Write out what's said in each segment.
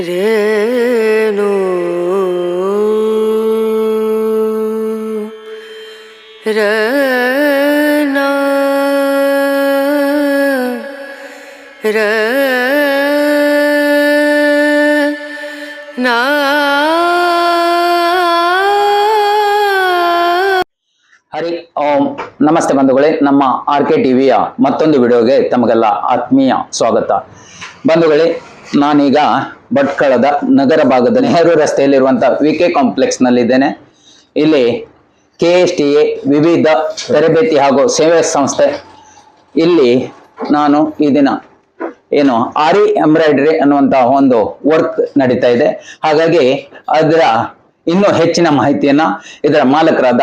ರೇಣು. ರ ಹರಿ ಓಂ. ನಮಸ್ತೆ ಬಂಧುಗಳೇ. ನಮ್ಮ ಆರ್ ಕೆ ಟಿವಿಯ ಮತ್ತೊಂದು ವಿಡಿಯೋಗೆ ತಮಗೆಲ್ಲ ಆತ್ಮೀಯ ಸ್ವಾಗತ. ಬಂಧುಗಳೇ, ನಾನೀಗ ಭಟ್ಕಳದ ನಗರ ಭಾಗದ ನೆಹರು ರಸ್ತೆಯಲ್ಲಿರುವಂತಹ ವಿ ಕೆ ಕಾಂಪ್ಲೆಕ್ಸ್ನಲ್ಲಿದ್ದೇನೆ ಇಲ್ಲಿ ಕೆ ಎಸ್ ಟಿ ಎ ವಿವಿಧ ತರಬೇತಿ ಹಾಗೂ ಸೇವೆ ಸಂಸ್ಥೆ. ಇಲ್ಲಿ ನಾನು ಈ ದಿನ ಏನು ಆರಿ ಎಂಬ್ರಾಯ್ಡ್ರಿ ಅನ್ನುವಂತಹ ಒಂದು ವರ್ಕ್ ನಡೀತಾ ಇದೆ. ಹಾಗಾಗಿ ಅದರ ಇನ್ನೂ ಹೆಚ್ಚಿನ ಮಾಹಿತಿಯನ್ನ ಇದರ ಮಾಲಕರಾದ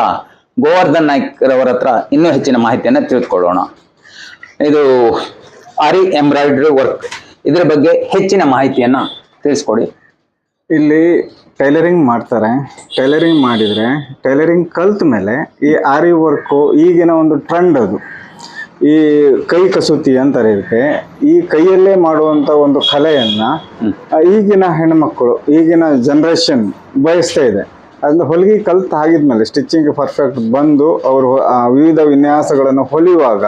ಗೋವರ್ಧನ್ ನಾಯ್ಕರವರ ಹತ್ರ ಇನ್ನೂ ಹೆಚ್ಚಿನ ಮಾಹಿತಿಯನ್ನ ತಿಳಿದುಕೊಳ್ಳೋಣ. ಇದು ಆರಿ ಎಂಬ್ರಾಯ್ಡ್ರಿ ವರ್ಕ್. ಇದರ ಬಗ್ಗೆ ಹೆಚ್ಚಿನ ಮಾಹಿತಿಯನ್ನ ತಿಳಿಸ್ಕೊಡಿ. ಇಲ್ಲಿ ಟೈಲರಿಂಗ್ ಮಾಡ್ತಾರೆ. ಟೈಲರಿಂಗ್ ಮಾಡಿದರೆ ಟೈಲರಿಂಗ್ ಕಲ್ತ ಮೇಲೆ ಈ ಆರಿ ವರ್ಕು ಈಗಿನ ಒಂದು ಟ್ರೆಂಡ್ ಅದು. ಈ ಕೈ ಕಸೂತಿ ಅಂತಾರೆ ಇದಕ್ಕೆ. ಈ ಕೈಯಲ್ಲೇ ಮಾಡುವಂಥ ಒಂದು ಕಲೆಯನ್ನು ಈಗಿನ ಹೆಣ್ಮಕ್ಕಳು ಈಗಿನ ಜನ್ರೇಷನ್ ಬಯಸ್ತಾ ಇದೆ. ಅದನ್ನ ಹೊಲಿಗೆ ಕಲ್ತು ಆಗಿದ್ಮೇಲೆ ಸ್ಟಿಚಿಂಗ್ ಪರ್ಫೆಕ್ಟ್ ಬಂದು ಅವರು ವಿವಿಧ ವಿನ್ಯಾಸಗಳನ್ನು ಹೊಲಿಯುವಾಗ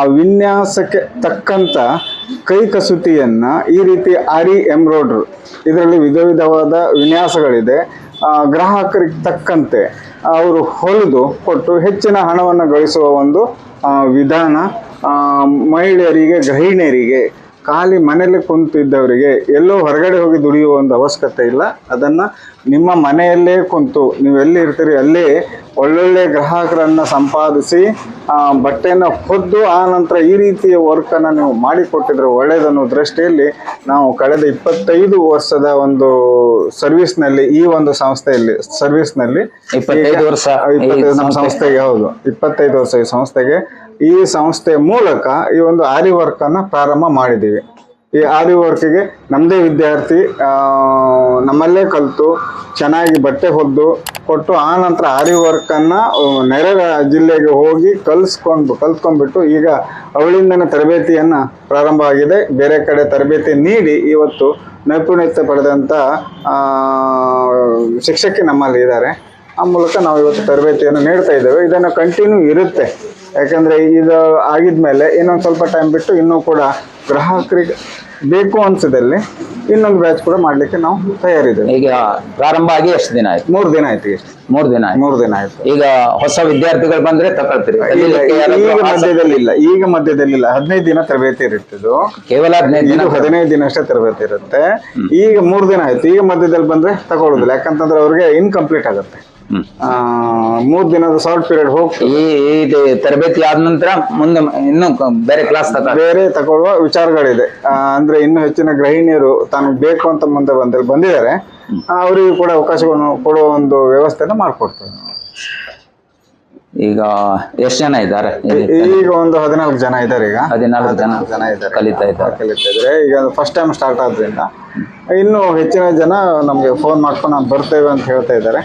ಆ ವಿನ್ಯಾಸಕ್ಕೆ ತಕ್ಕಂಥ ಕೈ ಕಸೂತಿಯನ್ನು ಈ ರೀತಿ ಆರಿ ಎಂಬ್ರಾಯ್ಡ್ರಿ. ಇದರಲ್ಲಿ ವಿಧ ವಿಧವಾದ ವಿನ್ಯಾಸಗಳಿದೆ. ಗ್ರಾಹಕರಿಗೆ ತಕ್ಕಂತೆ ಅವರು ಹೊಲಿದು ಕೊಟ್ಟು ಹೆಚ್ಚಿನ ಹಣವನ್ನು ಗಳಿಸುವ ಒಂದು ವಿಧಾನ ಮಹಿಳೆಯರಿಗೆ, ಗೃಹಿಣಿಯರಿಗೆ ಖಾಲಿ ಮನೆಯಲ್ಲಿ ಕುಂತಿದ್ದವರಿಗೆ ಎಲ್ಲೋ ಹೊರಗಡೆ ಹೋಗಿ ದುಡಿಯುವ ಒಂದು ಅವಶ್ಯಕತೆ ಇಲ್ಲ. ಅದನ್ನು ನಿಮ್ಮ ಮನೆಯಲ್ಲೇ ಕುಂತು ನೀವು ಎಲ್ಲಿ ಇರ್ತೀರಿ ಅಲ್ಲಿ ಒಳ್ಳೊಳ್ಳೆ ಗ್ರಾಹಕರನ್ನು ಸಂಪಾದಿಸಿ ಆ, ಬಟ್ಟೆಯನ್ನು ಹೊದ್ದು ಆ ನಂತರ ಈ ರೀತಿಯ ವರ್ಕನ್ನು ನೀವು ಮಾಡಿಕೊಟ್ಟಿದ್ರೆ ಒಳ್ಳೇದನ್ನು ದೃಷ್ಟಿಯಲ್ಲಿ ನಾವು ಕಳೆದ ಇಪ್ಪತ್ತೈದು ವರ್ಷದ ಒಂದು ಸರ್ವಿಸ್ನಲ್ಲಿ ಈ ಒಂದು ಸಂಸ್ಥೆಯಲ್ಲಿ ಸರ್ವಿಸ್ನಲ್ಲಿ ಇಪ್ಪತ್ತೈದು ವರ್ಷ ಇಪ್ಪತ್ತೈದು ನಮ್ಮ ಸಂಸ್ಥೆಗೆ ಹೌದು. ಇಪ್ಪತ್ತೈದು ವರ್ಷ ಈ ಸಂಸ್ಥೆಗೆ ಈ ಸಂಸ್ಥೆ ಮೂಲಕ ಈ ಒಂದು ಆರಿ ವರ್ಕನ್ನು ಪ್ರಾರಂಭ ಮಾಡಿದ್ದೀವಿ. ಈ ಆರಿ ವರ್ಕಿಗೆ ನಮ್ಮದೇ ವಿದ್ಯಾರ್ಥಿ ನಮ್ಮಲ್ಲೇ ಕಲಿತು, ಚೆನ್ನಾಗಿ ಬಟ್ಟೆ ಹೊದ್ದು, ಕೊಟ್ಟು ಆ ನಂತರ ಆರಿ ವರ್ಕನ್ನು ನೆರೆ ಜಿಲ್ಲೆಗೆ ಹೋಗಿ ಕಲಿಸ್ಕೊಂಡು, ಕಲ್ತ್ಕೊಂಡ್ಬಿಟ್ಟು ಈಗ ಅವಳಿಂದನೇ ತರಬೇತಿಯನ್ನು ಪ್ರಾರಂಭ ಆಗಿದೆ. ಬೇರೆ ಕಡೆ ತರಬೇತಿ ನೀಡಿ ಇವತ್ತು ನೈಪುಣ್ಯತೆ ಪಡೆದಂಥ ಶಿಕ್ಷಕಿ ನಮ್ಮಲ್ಲಿ ಇದ್ದಾರೆ. ಆ ಮೂಲಕ ನಾವು ಇವತ್ತು ತರಬೇತಿಯನ್ನು ನೀಡ್ತಾ ಇದ್ದೇವೆ. ಇದನ್ನು ಕಂಟಿನ್ಯೂ ಇರುತ್ತೆ. ಯಾಕಂದರೆ ಇದು ಆಗಿದ್ಮೇಲೆ ಇನ್ನೊಂದು ಸ್ವಲ್ಪ ಟೈಮ್ ಬಿಟ್ಟು ಇನ್ನೂ ಕೂಡ ಗ್ರಾಹಕರಿಗೆ ಬೇಕು ಅನ್ಸದಲ್ಲಿ ಇನ್ನೊಂದು ಬ್ಯಾಚ್ ಕೂಡ ಮಾಡಲಿಕ್ಕೆ ನಾವು ತಯಾರಿದ್ದೇವೆ. ಈಗ ಪ್ರಾರಂಭ ಆಗಿ ಎಷ್ಟು ದಿನ ಆಯ್ತು? ಮೂರು ದಿನ ಆಯ್ತು ಮೂರು ದಿನ ಆಯ್ತು. ಮೂರು ದಿನ ಆಯ್ತು. ಈಗ ಹೊಸ ವಿದ್ಯಾರ್ಥಿಗಳು ಬಂದ್ರೆ ತಗೊಳ್ತೀರಿ? ಈಗ ಮಧ್ಯದಲ್ಲಿ ಇಲ್ಲ ಈಗ ಮಧ್ಯದಲ್ಲಿ ಇಲ್ಲ. ಹದಿನೈದು ದಿನ ತರಬೇತಿ ಇರುತ್ತಿದ್ದು ಕೇವಲ ಹದಿನೈದು ದಿನ ಇದು ಹದಿನೈದು ದಿನ ಅಷ್ಟೇ ತರಬೇತಿ ಇರುತ್ತೆ. ಈಗ ಮೂರು ದಿನ ಆಯ್ತು. ಈಗ ಮಧ್ಯದಲ್ಲಿ ಬಂದ್ರೆ ತಗೊಳ್ಳೋದಿಲ್ಲ ಯಾಕಂತಂದ್ರೆ ಅವ್ರಿಗೆ ಇನ್ಕಂಪ್ಲೀಟ್ ಆಗುತ್ತೆ. ಮೂರು ದಿನದ ಶಾರ್ಟ್ ಪೀರಿಯಡ್ ಹೋಗ್ತದೆ ಈ ಇದು ತರಬೇತಿ ಆದ ನಂತರ ಮುಂದೆ ಇನ್ನೂ ಬೇರೆ ಕ್ಲಾಸ್ ಬೇರೆ ತಗೊಳ್ಳುವ ವಿಚಾರಗಳಿದೆ. ಅಂದ್ರೆ ಇನ್ನು ಹೆಚ್ಚಿನ ಗೃಹಿಣಿಯರು ತಾನು ಬೇಕು ಅಂತ ಮುಂದೆ ಬಂದ ಬಂದಿದ್ದಾರೆ. ಅವರಿಗೂ ಕೂಡ ಅವಕಾಶವನ್ನು ಕೊಡುವ ಒಂದು ವ್ಯವಸ್ಥೆಯನ್ನು ಮಾಡಿಕೊಡ್ತೇವೆ ಈಗ ಎಷ್ಟು ಜನ ಇದ್ದಾರೆ? ಈಗ ಒಂದು ಹದಿನಾಲ್ಕು ಜನ ಇದ್ದಾರೆ ಈಗ. ಹದಿನಾಲ್ಕು ಜನ ಜನ ಇದ್ದಾರೆ. ಕಲಿತಾ ಇದ್ದಾರೆ. ಕಲಿತಾ ಇದ್ದಾರೆ. ಈಗ ಫಸ್ಟ್ ಟೈಮ್ ಸ್ಟಾರ್ಟ್ ಆದ್ರಿಂದ. ಇನ್ನು ಹೆಚ್ಚಿನ ಜನ ನಮಗೆ ಫೋನ್ ಮಾಡ್ಕೊಂಡು ನಾವು ಬರ್ತೇವೆ ಅಂತ ಹೇಳ್ತಾ ಇದ್ದಾರೆ.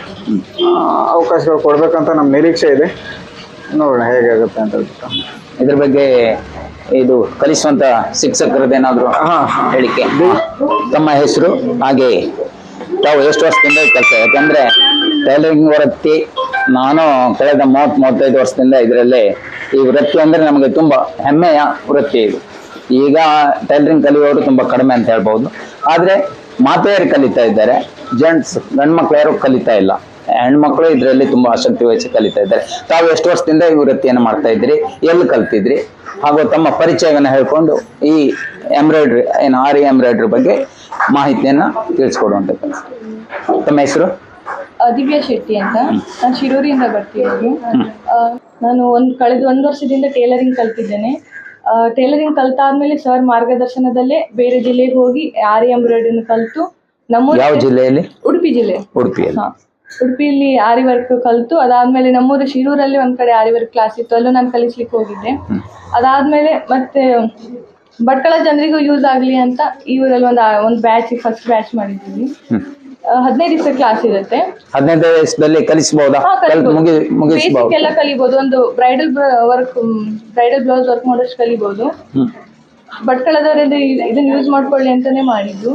ಅವಕಾಶಗಳು ಕೊಡ್ಬೇಕಂತ ನಮ್ಮ ನಿರೀಕ್ಷೆ ಇದೆ. ನೋಡೋಣ ಹೇಗಾಗುತ್ತೆ ಅಂತ ಹೇಳ್ಬಿಟ್ಟು. ಇದ್ರ ಬಗ್ಗೆ ಇದು ಕಲಿಸುವಂತ ಶಿಕ್ಷಕರದ್ದೇನಾದ್ರು ಹೇಳಿಕೆ? ತಮ್ಮ ಹೆಸರು ಹಾಗೆ ತಾವು ಎಷ್ಟು ವರ್ಷದಿಂದ ಕೆಲಸ? ಯಾಕಂದ್ರೆ ಟೈಲರಿಂಗ್ ವೃತ್ತಿ ನಾನು ಕಳೆದ ಮೂವತ್ ಮೂವತ್ತೈದು ವರ್ಷದಿಂದ ಇದರಲ್ಲಿ ಈ ವೃತ್ತಿ ಅಂದ್ರೆ ನಮಗೆ ತುಂಬಾ ಹೆಮ್ಮೆಯ ವೃತ್ತಿ ಇದು. ಈಗ ಟೈಲರಿಂಗ್ ಕಲಿಯೋರು ತುಂಬಾ ಕಡಿಮೆ ಅಂತ ಹೇಳ್ಬಹುದು. ಆದ್ರೆ ಮಾತೆಯರು ಕಲಿತಾ ಇದ್ದಾರೆ ಜೆಂಟ್ಸ್ ಗಂಡ್ಮಕ್ಳು ಯಾರು ಕಲಿತಾ ಇಲ್ಲ. ಹೆಣ್ಮಕ್ಳು ಇದರಲ್ಲಿ ತುಂಬಾ ಆಸಕ್ತಿ ವಹಿಸಿ ಕಲಿತಾ ಇದ್ದಾರೆ. ತಾವು ಎಷ್ಟು ವರ್ಷದಿಂದ ಈ ವೃತ್ತಿಯನ್ನು ಮಾಡ್ತಾ ಇದ್ರಿ ಎಲ್ಲಿ ಕಲ್ತಿದ್ರಿ ಹಾಗೂ ತಮ್ಮ ಪರಿಚಯವನ್ನು ಹೇಳ್ಕೊಂಡು ಈ ಎಂಬ್ರಾಯ್ಡ್ರಿ, ಏನು ಆರಿ ಎಂಬ್ರಾಯ್ಡ್ರಿ ಬಗ್ಗೆ ಮಾಹಿತಿಯನ್ನ ತಿಳಿಸ್ಕೊಡುವಂತ ತಮ್ಮ ಹೆಸರು? ದಿವ್ಯಾ ಶೆಟ್ಟಿ ಅಂತ. ನಾನು ಶಿರೂರಿಂದ ಬರ್ತಿರೋದು. ಆ, ನಾನು ಒಂದು ಕಳೆದ ಒಂದು ವರ್ಷದಿಂದ ಟೇಲರಿಂಗ್ ಕಲ್ತಿದ್ದೇನೆ. ಟೇಲರಿಂಗ್ ಕಲ್ತಾದ್ಮೇಲೆ ಸರ್ ಮಾರ್ಗದರ್ಶನದಲ್ಲೇ ಬೇರೆ ಜಿಲ್ಲೆಗೆ ಹೋಗಿ ಆರಿ ಎಂಬ್ರಾಯ್ಡ್ರಿನ ಕಲಿತು. ನಮ್ಮ ಯಾವ ಜಿಲ್ಲೆಯಲ್ಲಿ? ಉಡುಪಿ ಜಿಲ್ಲೆ. ಉಡುಪಿ ಉಡುಪಿಯಲ್ಲಿ ಆರಿ ವರ್ಕ್ ಕಲಿತು. ಅದಾದ್ಮೇಲೆ ನಮ್ಮೂರು ಶಿರೂರಲ್ಲಿ ಒಂದ್ ಕಡೆ ಆರಿ ವರ್ಕ್ ಕ್ಲಾಸ್ ಇತ್ತು. ಅಲ್ಲೂ ನಾನು ಕಲಿಸ್ಲಿಕ್ಕೆ ಹೋಗಿದ್ದೆ. ಅದಾದ್ಮೇಲೆ ಮತ್ತೆ ಭಟ್ಕಳ ಜನರಿಗೂ ಯೂಸ್ ಆಗಲಿ ಅಂತ ಈ ಊರಲ್ಲಿ ಒಂದು ಒಂದು ಬ್ಯಾಚ್ ಫಸ್ಟ್ ಬ್ಯಾಚ್ ಮಾಡಿದ್ದೀವಿ ಹದಿನೈದು ದಿವಸ ಕ್ಲಾಸ್ ಇರುತ್ತೆ. ಹದಿನೈದು ವಯಸ್ಸಲ್ಲಿ ಕಲಿಸಬಹುದಾ ಹಾ, ಮುಗಿ ಬೇಸಿಕ್ ಮುಗಿಸಬಹುದು ಎಲ್ಲ ಕಲಿಬಹುದು ಒಂದು bridal work bridal blouse work ಮಾಡೋಷ್ಟು ಕಲಿಬಹುದು ಭಟ್ಕಳದವರಲ್ಲಿ ಇದನ್ನ ಯೂಸ್ ಮಾಡ್ಕೊಳ್ಳಿ ಅಂತಾನೆ ಮಾಡಿದ್ದು.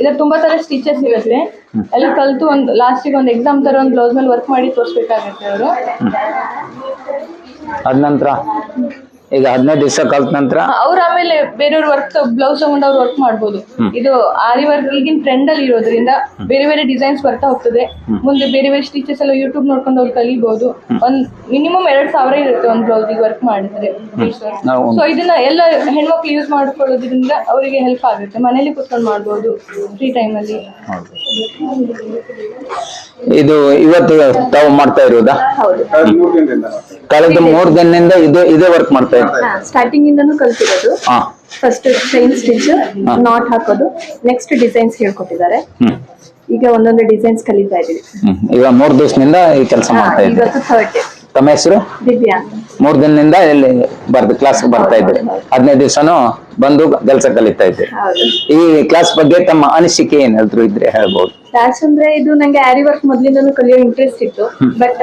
ಇದ್ರ ತುಂಬಾ ತರ ಸ್ಟಿಚಸ್ ಇರುತ್ತೆ. ಎಲ್ಲ ಕಲ್ತು ಒಂದು ಲಾಸ್ಟಿಗೆ ಒಂದು ಎಕ್ಸಾಮ್ ತರ ಒಂದು ಬ್ಲೌಸ್ ಮೇಲೆ ವರ್ಕ್ ಮಾಡಿ ತೋರಿಸ್ಬೇಕಾಗತ್ತೆ ಅವರು. ಅದ ನಂತರ ಈಗ ಹದಿನೈದು ದಿವಸ ಕಲ್ತ ನಂತರ? ಅವ್ರು ಆಮೇಲೆ ಬೇರೆಯವ್ರ ವರ್ಕ್ ಬ್ಲೌಸ್ ತಗೊಂಡು ಅವ್ರು ವರ್ಕ್ ಮಾಡ್ಬೋದು. ಇದು ಆರಿ ವರ್ಕ್ ಈಗಿನ ಟ್ರೆಂಡ್ ಅಲ್ಲಿ ಇರೋದ್ರಿಂದ ಬೇರೆ ಬೇರೆ ಡಿಸೈನ್ಸ್ ಬರ್ತಾ ಹೋಗ್ತದೆ. ಮುಂದೆ ಬೇರೆ ಬೇರೆ ಸ್ಟಿಚಸ್ ಎಲ್ಲ ಯೂಟ್ಯೂಬ್ ನೋಡ್ಕೊಂಡು ಅವ್ರು ಕಲಿಬಹುದು ಒಂದ್ ಮಿನಿಮಮ್ ಎರಡ್ ಸಾವಿರ ಇರುತ್ತೆ ಒಂದು ಬ್ಲೌಸಿಗೆ ವರ್ಕ್ ಮಾಡಿದ್ರೆ. ಸೊ ಇದನ್ನ ಎಲ್ಲ ಹೆಣ್ಮಕ್ಳು ಯೂಸ್ ಮಾಡ್ಕೊಳ್ಳೋದ್ರಿಂದ ಅವರಿಗೆ ಹೆಲ್ಪ್ ಆಗುತ್ತೆ. ಮನೇಲಿ ಕುತ್ಕೊಂಡು ಮಾಡ್ಬೋದು ಫ್ರೀ ಟೈಮ್ ಅಲ್ಲಿ. ಇದು ಇವತ್ತು ತಾವು ಮಾಡ್ತಾ ಇರೋದಾ? ಹೌದು. ಕಳೆದ ಮೂರ್ ದಿನದಿಂದ ಇದು ಇದೇ ವರ್ಕ್ ಮಾಡ್ತಾ ಇದ್ದಾರೆ ಸ್ಟಾರ್ಟಿಂಗ್ ಇಂದನೂ ಕಲ್ತಿರೋದು. ಫಸ್ಟ್ ಚೈನ್ ಸ್ಟಿಚ್ ನಾಟ್ ಹಾಕೋದು. ನೆಕ್ಸ್ಟ್ ಡಿಸೈನ್ಸ್ ಹೇಳ್ಕೊಟ್ಟಿದ್ದಾರೆ. ಈಗ ಒಂದೊಂದು ಡಿಸೈನ್ಸ್ ಕಲಿತಾ ಇದೀವಿ. ಈಗ ಮೂರ್ ದಿವಸದಿಂದ ಈ ಕೆಲಸ ಮಾಡ್ತಾ ಇದ್ದೀವಿ ಇವತ್ತು ಥರ್ಡ್ ಡೇ ತಮ್ಮ ಹೆಸರು? ದಿವ್ಯಾ. ಮೂರ್ ದಿನದಿಂದ ಇಲ್ಲಿ ಬರ್ದು ಕ್ಲಾಸ್ ಬರ್ತಾ ಇದ್ರಿ ಹದಿನೈದು ದಿವಸನು ಬಂದು ಕೆಲಸ ಕಲಿತಾ ಇದ್ದೆ ಹೌದು. ಈ ಕ್ಲಾಸ್ ಬಗ್ಗೆ ತಮ್ಮ ಅನಿಸಿಕೆ ಏನಾದ್ರು ಇದ್ರೆ ಹೇಳ್ಬೋದು. ಕ್ಲಾಸ್ ಅಂದ್ರೆ ಇದು ನಂಗೆ ಆರಿ ವರ್ಕ್ ಮೊದ್ಲಿಂದನೂ ಕಲಿಯೋ ಇಂಟ್ರೆಸ್ಟ್ ಇತ್ತು. ಬಟ್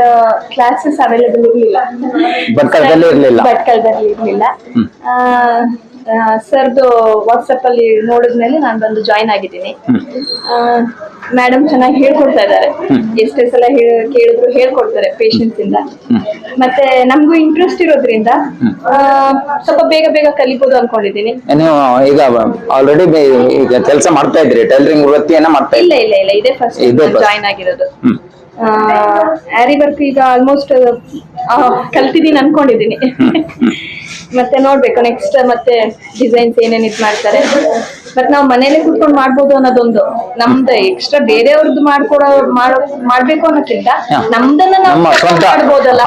ಕ್ಲಾಸಸ್ ಅವೈಲೇಬಲ್ ಇರ್ಲಿಲ್ಲ. ಭಟ್ಕಳದಲ್ಲಿ ಇರ್ಲಿಲ್ಲ. ಭಟ್ಕಳದಲ್ಲಿ ಇರ್ಲಿಲ್ಲ. ಸರ್ದು ವಾಟ್ಸಪ್ ಅಲ್ಲಿ ನೋಡಿದ್ಮೇಲೆ ನಾನು ಬಂದು ಜಾಯಿನ್ ಆಗಿದ್ದೀನಿ. ಮೇಡಮ್ ಚೆನ್ನಾಗಿ ಹೇಳ್ಕೊಡ್ತಾ ಇದ್ದಾರೆ. ಎಷ್ಟೇ ಸಲ ಕೇಳಿದ್ರು ಹೇಳ್ಕೊಡ್ತಾರೆ ಪೇಷನ್ಸ್ ಇಂದ. ಮತ್ತೆ ನಮಗೂ ಇಂಟ್ರೆಸ್ಟ್ ಇರೋದ್ರಿಂದ ಆ, ಸ್ವಲ್ಪ ಬೇಗ ಬೇಗ ಕಲಿಬೋದು ಅನ್ಕೊಂಡಿದ್ದೀನಿ. ನೀವು ಈಗ ಆಲ್ರೆಡಿ ಈಗ ಕೆಲಸ ಮಾಡ್ತಾ ಇದ್ರಿ ಟೈಲರಿಂಗ್ ವೃತ್ತಿಯನ್ನ ಮಾಡ್ತಾ ಇಲ್ಲ ಇಲ್ಲ ಇಲ್ಲ. ಇದೇ ಫಸ್ಟ್ ಜಾಯಿನ್ ಆಗಿರೋದು. ಆರಿ ವರ್ಕ್ ಈಗ ಆಲ್ಮೋಸ್ಟ್ ಕಲ್ತಿದ್ದೀನಿ ಅನ್ಕೊಂಡಿದ್ದೀನಿ ಮತ್ತೆ ನೋಡ್ಬೇಕು ನೆಕ್ಸ್ಟ್ ಮತ್ತೆ ಡಿಸೈನ್ಸ್ ಏನೇನ್ ಇದ್ ಮಾಡ್ತಾರೆ. ಬಟ್ ನಾವು ಮನೇಲೆ ಕುತ್ಕೊಂಡು ಮಾಡ್ಬೋದು ಅನ್ನೋದೊಂದು. ನಮ್ದು ಎಕ್ಸ್ಟ್ರಾ ಬೇರೆಯವ್ರದ್ದು ಮಾಡ್ಕೊಡೋ ಮಾಡೋ ಮಾಡ್ಬೇಕು ಅನ್ನೋಕ್ಕಿಂತ ನಮ್ದನ್ನ ನಾವು ಮಾಡ್ಬೋದಲ್ಲ.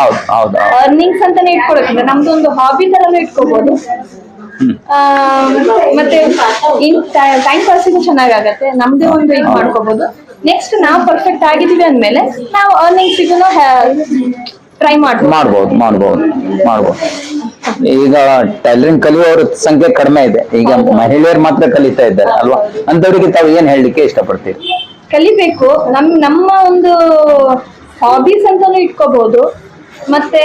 ಅರ್ನಿಂಗ್ಸ್ ಅಂತಾನೆ ಇಟ್ಕೊಳಕ್ಕಿಂತ ನಮ್ದು ಒಂದು ಹಾಬಿ ತರನು ಇಟ್ಕೋಬಹುದು ಆ, ಮತ್ತೆ ಟೈಮ್ ಪಾಸಿಗೂ ಚೆನ್ನಾಗಾಗತ್ತೆ. ನಮ್ದೇ ಒಂದು ಇದು ಮಾಡ್ಕೋಬಹುದು ನೆಕ್ಸ್ಟ್ ನಾವು ಪರ್ಫೆಕ್ಟ್ ಆಗಿದೀವಿ ಅಂದ್ಮೇಲೆ ನಾವು ಅರ್ನಿಂಗ್ಸಿಗೂ ಟ್ರೈ ಮಾಡ್ಬೋದು. ಮಾಡ್ಬೋದು ಮಾಡ್ಬೋದು ಮಾಡ್ಬೋದು. ಈಗ ಟೈಲರಿಂಗ್ ಕಲಿಯುವವರ ಸಂಖ್ಯೆ ಕಡಿಮೆ ಇದೆ. ಈಗ ಮಹಿಳೆಯರು ಮಾತ್ರ ಕಲಿತಾ ಇದ್ದಾರೆ ಅಲ್ವಾ? ಅಂತವರಿಗೆ ತಾವು ಏನ್ ಹೇಳಲಿಕ್ಕೆ ಇಷ್ಟಪಡ್ತೀರಿ? ಕಲಿಬೇಕು. ನಮ್ ನಮ್ಮ ಒಂದು ಹಾಬೀಸ್ ಅಂತಾನು ಇಟ್ಕೋಬಹುದು ಮತ್ತೆ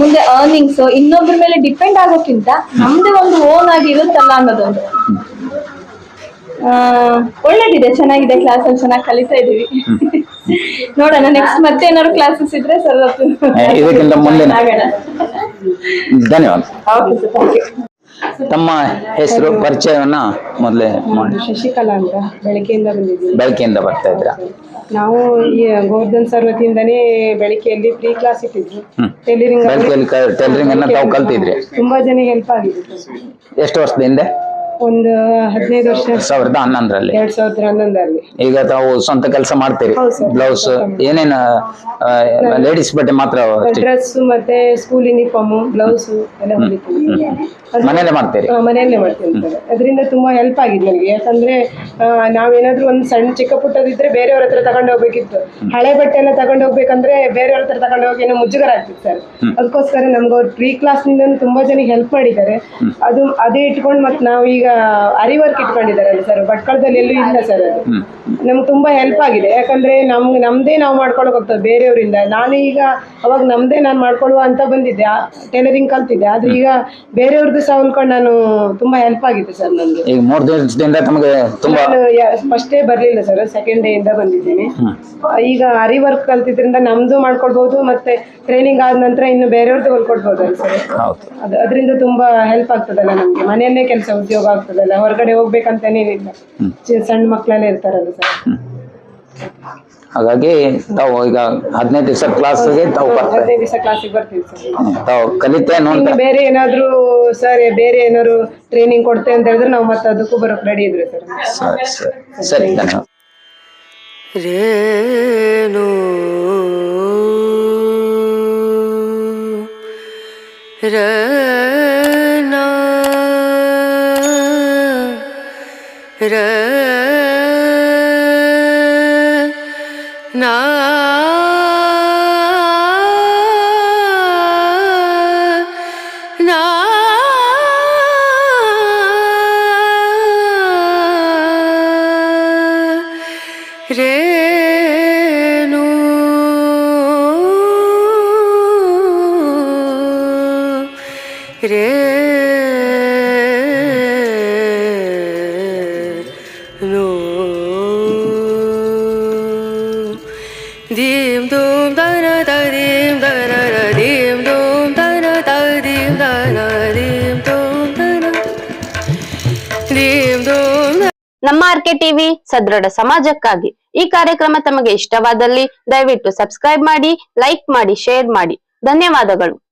ಮುಂದೆ ಅರ್ನಿಂಗ್ಸ್ ಇನ್ನೊಬ್ಬರ ಮೇಲೆ ಡಿಪೆಂಡ್ ಆಗೋಕ್ಕಿಂತ ನಮ್ದೇ ಒಂದು ಓನ್ ಆಗಿ ಇರುತ್ತಲ್ಲ ಅನ್ನೋದೊಂದು. ಒಳ್ಳೇದಿದೆ ಚೆನ್ನಾಗಿದೆ ಕ್ಲಾಸ್ ಅಲ್ಲಿ ಚೆನ್ನಾಗಿ ಕಲಿತಾ ಇದೀವಿ ನೋಡೋಣ ನೆಕ್ಸ್ಟ್ ಮತ್ತೆ ಏನಾದ್ರು ಕ್ಲಾಸಸ್ ಇದ್ರೆ ಸರ್ ಇದಕ್ಕಿಂತ ಮುಂದೆ ಧನ್ಯವಾದ. ಓಕೆ ಸರ್ ಥ್ಯಾಂಕ್ ಯು ತಮ್ಮ ಹೆಸರು ಪರಿಚಯವನ್ನ ಮೊದಲೇ ಮಾಡಿ. ಶಶಿಕಲಾ ಅಂತ ಬೆಳಕೆಯಿಂದ ಬಂದಿದ್ದೀವಿ ಬೆಳಕೆಯಿಂದ ಬರ್ತಾ ಇದ್ರ ನಾವು ಈ ಗೋವರ್ಧನ್ ಸರ್ ವತಿಯಿಂದನೇ ಬೆಳಗ್ಗೆಯಲ್ಲಿ ಫ್ರೀ ಕ್ಲಾಸ್ ಇಟ್ಟಿದ್ರು. ಟೈಲರಿಂಗ್ ಬೆಳಕೆಯಲ್ಲಿ ಟೈಲರಿಂಗ್ ಅನ್ನ ತಾವು ಕಲ್ತಿದ್ರಿ? ತುಂಬಾ ಜನಕ್ಕೆ ಹೆಲ್ಪ್ ಆಗಿದೆ ಎಷ್ಟು ವರ್ಷದ ಹಿಂದೆ? ಒಂದು ಹದಿನೈದು ವರ್ಷ ಸಾವಿರದ ಹನ್ನೊಂದರಲ್ಲಿ. ಎರಡ್ ಸಾವಿರದ ಹನ್ನೊಂದರಲ್ಲಿ. ಈಗ ತಾವು ಸ್ವಂತ ಕೆಲಸ ಮಾಡ್ತೀರಿ. ಹೌದು ಸರ್. ಬ್ಲೌಸ್ ಏನೇನ ಲೇಡೀಸ್ ಬಟ್ಟೆ ಮಾತ್ರ stitch- ಡ್ರೆಸ್ ಮತ್ತೆ ಸ್ಕೂಲ್ ಯೂನಿಫಾರ್ಮ್ ಬ್ಲೌಸ್ ಎಲ್ಲ ಹೊಲಿತೀವಿ. ಅದು- ಮನೇಲೆ ಮಾಡ್ತೀರಿ? ಆ, ಮನೆಯಲ್ಲೇ ಮಾಡ್ತೀನಿ ಸರ್. ಅದರಿಂದ ತುಂಬಾ ಹೆಲ್ಪ್ ಆಗಿದೆ ನನಗೆ ಯಾಕಂದ್ರೆ ಆ, ನಾವೇನಾದ್ರೂ ಒಂದು ಸಣ್ಣ ಚಿಕ್ಕ ಪುಟ್ಟದಿದ್ರೆ ಬೇರೆಯವ್ರ ಹತ್ರ ತಗೊಂಡು ಹೋಗ್ಬೇಕಿತ್ತು. ಹಳೆ ಬಟ್ಟೆ ಎಲ್ಲ ತಗೊಂಡು ಹೋಗ್ಬೇಕಂದ್ರೆ ಬೇರೆಯವ್ರ ಹತ್ರ ತಗೊಂಡು ಹೋಗಿ ಏನೋ ಮುಜುಗರ ಆಗ್ತಿತ್ತು ಸರ್. ಅದಕ್ಕೋಸ್ಕರ ನಮ್ಗೆ ಅವ್ರು ಪ್ರೀ ಕ್ಲಾಸ್ನಿಂದ ತುಂಬಾ ಜನ ಹೆಲ್ಪ್ ಮಾಡಿದ್ದಾರೆ. ಅದು ಅದೇ ಇಟ್ಕೊಂಡು ಮತ್ತೆ ನಾವು ಈಗ ಅರಿ ವರ್ಕ್ ಇಟ್ಕೊಂಡಿದ್ದಾರಲ್ಲ ಸರ್ ಭಟ್ಕಳದಲ್ಲಿ ಎಲ್ಲೂ ಇಲ್ಲ ಸರ್ ಅದು. ನಮ್ಗೆ ತುಂಬಾ ಹೆಲ್ಪ್ ಆಗಿದೆ. ಯಾಕಂದ್ರೆ ನಮ್ಗೆ ನಮ್ದೇ ನಾವು ಮಾಡ್ಕೊಳಕ್ ಹೋಗ್ತದೆ ಬೇರೆಯವರಿಂದ. ನಾನು ಈಗ ಅವಾಗ ನಮ್ದೇ ನಾನು ಮಾಡ್ಕೊಳ್ಳುವ ಅಂತ ಬಂದಿದ್ದೆ. ಟೈಲರಿಂಗ್ ಕಲ್ತಿದ್ದೆ. ಆದ್ರೆ ಈಗ ಬೇರೆಯವ್ರದ್ದು ಸಹ ಹೊಲ್ಕೊಂಡು ನಾನು ತುಂಬಾ ಹೆಲ್ಪ್ ಆಗಿದೆ ಸರ್ ನನಗೆ ಈಗ ಡೇ ದಿವಸದಿಂದ ತಮಗೆ ತುಂಬಾ ನಾನು ಫಸ್ಟೇ ಬರ್ಲಿಲ್ಲ ಸರ್ ಸೆಕೆಂಡ್ ಡೇ ಇಂದ ಬಂದಿದ್ದೀನಿ. ಈಗ ಅರಿ ವರ್ಕ್ ಕಲ್ತಿದ್ರಿಂದ ನಮ್ದು ಮಾಡ್ಕೊಳ್ಬಹುದು ಮತ್ತೆ ಟ್ರೈನಿಂಗ್ ಆದ ನಂತರ ಇನ್ನು ಬೇರೆಯವ್ರದ್ದು ಹೊಲ್ಕೊಡ್ಬೋದಲ್ಲ ಸರ್ ಅದರಿಂದ ತುಂಬಾ ಹೆಲ್ಪ್ ಆಗ್ತದಲ್ಲ ನಮ್ಗೆ. ಮನೆಯಲ್ಲೇ ಕೆಲಸ ಉದ್ಯೋಗ ಆಗ್ತದಲ್ಲ ಹೊರಗಡೆ ಹೋಗ್ಬೇಕಂತೇನಿಲ್ಲ ಚಿ- ಸಣ್ಣ ಮಕ್ಕಳೆಲ್ಲ ಇರ್ತಾರಲ್ಲ ಸರ್. ಹಾಗಾಗಿ ತಾವು ಈಗ ಹದಿನೈದು ದಿವಸ ಕ್ಲಾಸ್ಗೆ ತಾವು ಬರ್ತಾ ಹದಿನೈದು ದಿವಸ ಕ್ಲಾಸಿಗೆ ಬರ್ತೀವಿ ಸರ್. ತಾವು ಕಲಿತೇನು ಅಂತ ಇನ್ನು ಬೇರೆ ಏನಾದ್ರೂ ಸರ್ ಬೇರೆ ಏನಾದ್ರು ಟ್ರೈನಿಂಗ್ ಕೊಡ್ತೆ ಅಂತ ಹೇಳಿದ್ರೆ ನಾವು ಮತ್ತೆ ಅದಕ್ಕೂ ಬರೋಕ್ ರೆಡಿ ಇದ್ರಿ ಸರ್. ಸರಿ ಸರಿ. ಸರಿ ಧನ್ಯವಾದ. ರೇಣು ರನ ರನ ರೇಣು ದೀಂ ಧೂಮ್ ದನ da ದನ da ಧೂಮ್ ದನ ದೀಂ ದನ ದೀಂ ಧೂಮ್ ದನ ದೀಂ ಧೂಮ್ ನಮ್ಮ ಆರ್ಕೆ ಟಿವಿ ಸದೃಢ ಸಮಾಜಕ್ಕಾಗಿ ಈ ಕಾರ್ಯಕ್ರಮ ತಮಗೆ ಇಷ್ಟವಾದಲ್ಲಿ ದಯವಿಟ್ಟು ಸಬ್ಸ್ಕ್ರೈಬ್ ಮಾಡಿ, ಲೈಕ್ ಮಾಡಿ, ಶೇರ್ ಮಾಡಿ. ಧನ್ಯವಾದಗಳು.